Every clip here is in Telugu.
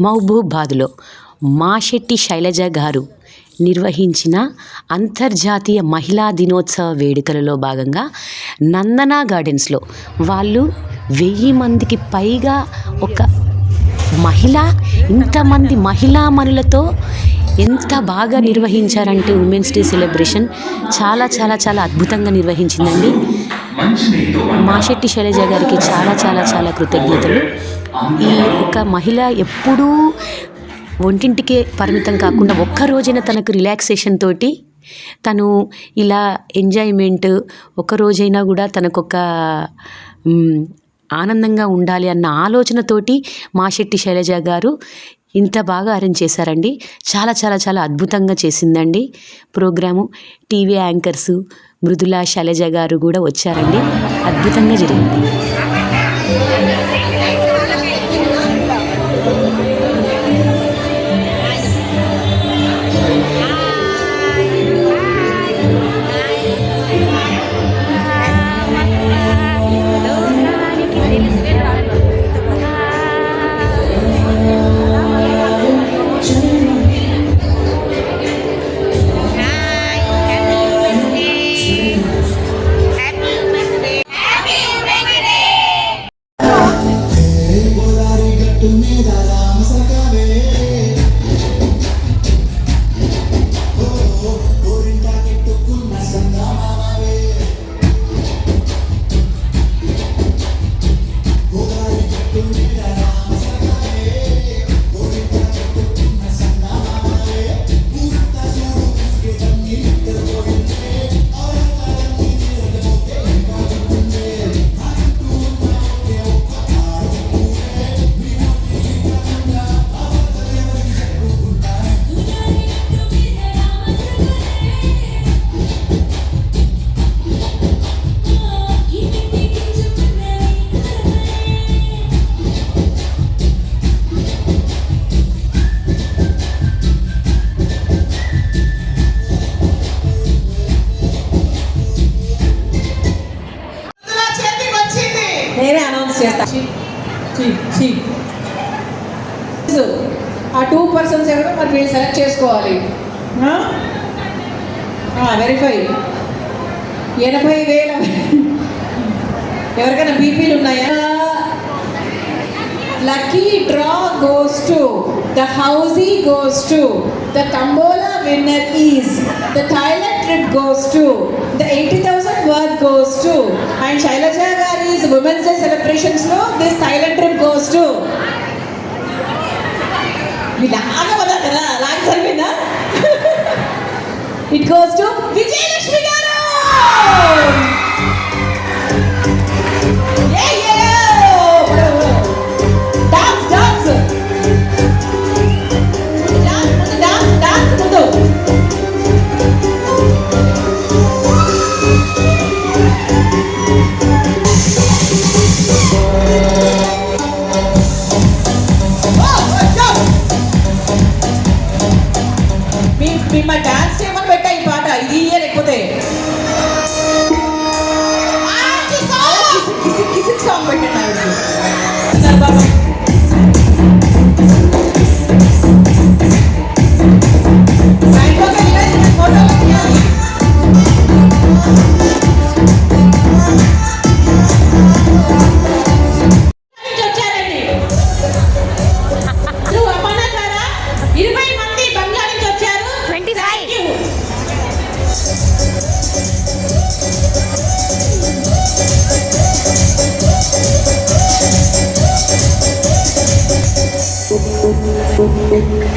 మహబూబాద్లో మాశెట్టి శైలజ గారు నిర్వహించిన అంతర్జాతీయ మహిళా దినోత్సవ వేడుకలలో భాగంగా నందన గార్డెన్స్లో వాళ్ళు వెయ్యి మందికి పైగా ఒక మహిళ ఇంతమంది మహిళామణులతో ఎంత బాగా నిర్వహించారంటే ఉమెన్స్ డే సెలబ్రేషన్ చాలా చాలా చాలా అద్భుతంగా నిర్వహించిందండి. మాశెట్టి శైలజ గారికి చాలా చాలా చాలా కృతజ్ఞతలు. ఈ ఒక మహిళ ఎప్పుడూ ఒంటింటికే పరిమితం కాకుండా ఒక్క రోజైన తనకు రిలాక్సేషన్ తోటి తను ఇలా ఎంజాయ్మెంట్ ఒక రోజైనా కూడా తనకొక ఆనందంగా ఉండాలి అన్న ఆలోచనతోటి మాశెట్టి శైలజ గారు ఇంత బాగా అరేంజ్ చేశారండి. చాలా చాలా చాలా అద్భుతంగా చేసిందండి. Programme TV anchors Mrudula Sailaja గారు కూడా వచ్చారండి. అద్భుతంగా జరిగింది. చేస్తా. ఆ టూ పర్సన్స్ ఎవరో మరి వీళ్ళు సెలెక్ట్ చేసుకోవాలి. వెరిఫై. ఎనభై వేల ఎవరికైనా బీపీలు ఉన్నాయా? Lucky draw goes to the housie goes to the tambola winner is the Thailand trip goes to the eighty thousand worth goes to and Sailaja గారి women's day సెలబ్రేషన్స్లో this Thailand trip goes to ఇలాగా వదా కదా అలాగే సరిపోయిందా ఇట్ గోస్ టు విజయలక్ష్మి గారు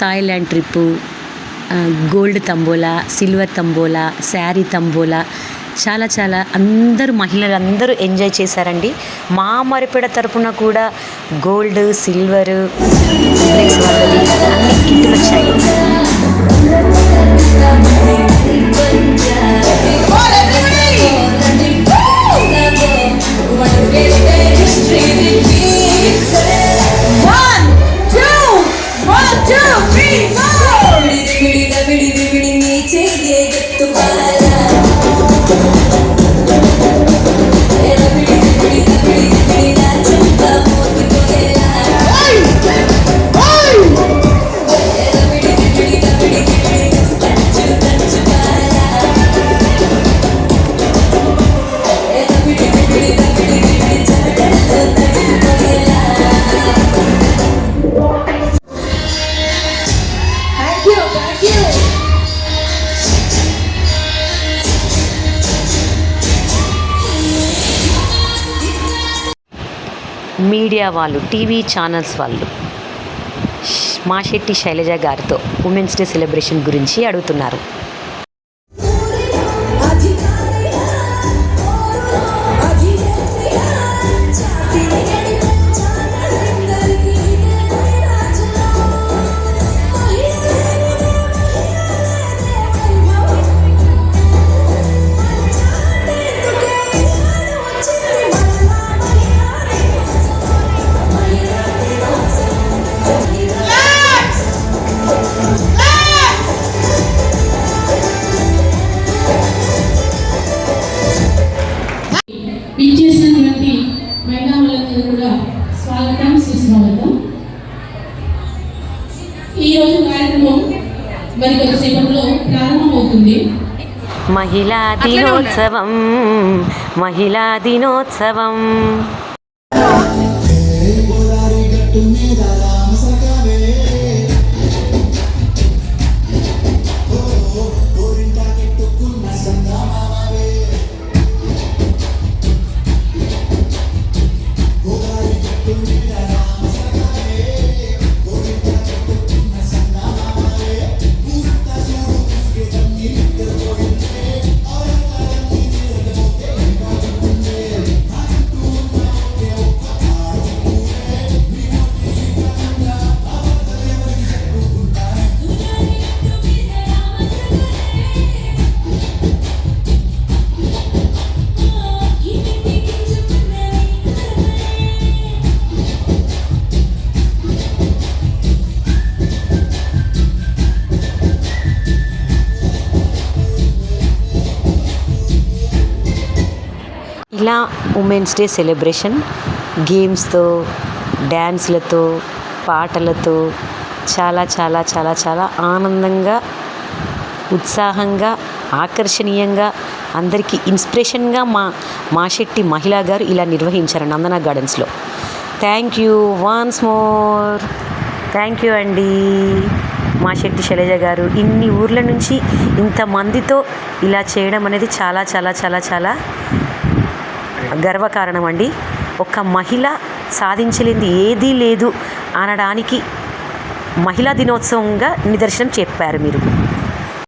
Thailand trip gold tambola silver tambola sari tambola చాలా చాలా అందరూ మహిళలు అందరూ ఎంజాయ్ చేశారండి. మా మరిపేడ తరపున కూడా గోల్డ్ సిల్వరు అన్ని కిట్లు వచ్చాయి. మీడియా వాళ్ళు టీవీ ఛానల్స్ వాళ్ళు. మాశెట్టి శైలజ గారితో ఉమెన్స్ డే సెలబ్రేషన్ గురించి అడుగుతున్నారు. మరి కొద్దిసేపట్లో ప్రారంభమవుతుంది. మహిళా దినోత్సవం మహిళా దినోత్సవం. ఇలా ఉమెన్స్ డే సెలబ్రేషన్ గేమ్స్తో డ్యాన్స్లతో పాటలతో చాలా చాలా చాలా చాలా ఆనందంగా ఉత్సాహంగా ఆకర్షణీయంగా అందరికీ ఇన్స్పిరేషన్గా మా మాశెట్టి మహిళా గారు ఇలా నిర్వహించారు నందన గార్డెన్స్లో. Thank you once more. Thank you అండి. మా శెట్టి శైలజ గారు ఇన్ని ఊర్ల నుంచి ఇంతమందితో ఇలా చేయడం అనేది చాలా చాలా చాలా చాలా గర్వకారణం అండి ఒక మహిళ సాధించలేనిది ఏదీ లేదు అనడానికి మహిళా దినోత్సవంగా నిదర్శనం చెప్పారు మీరు.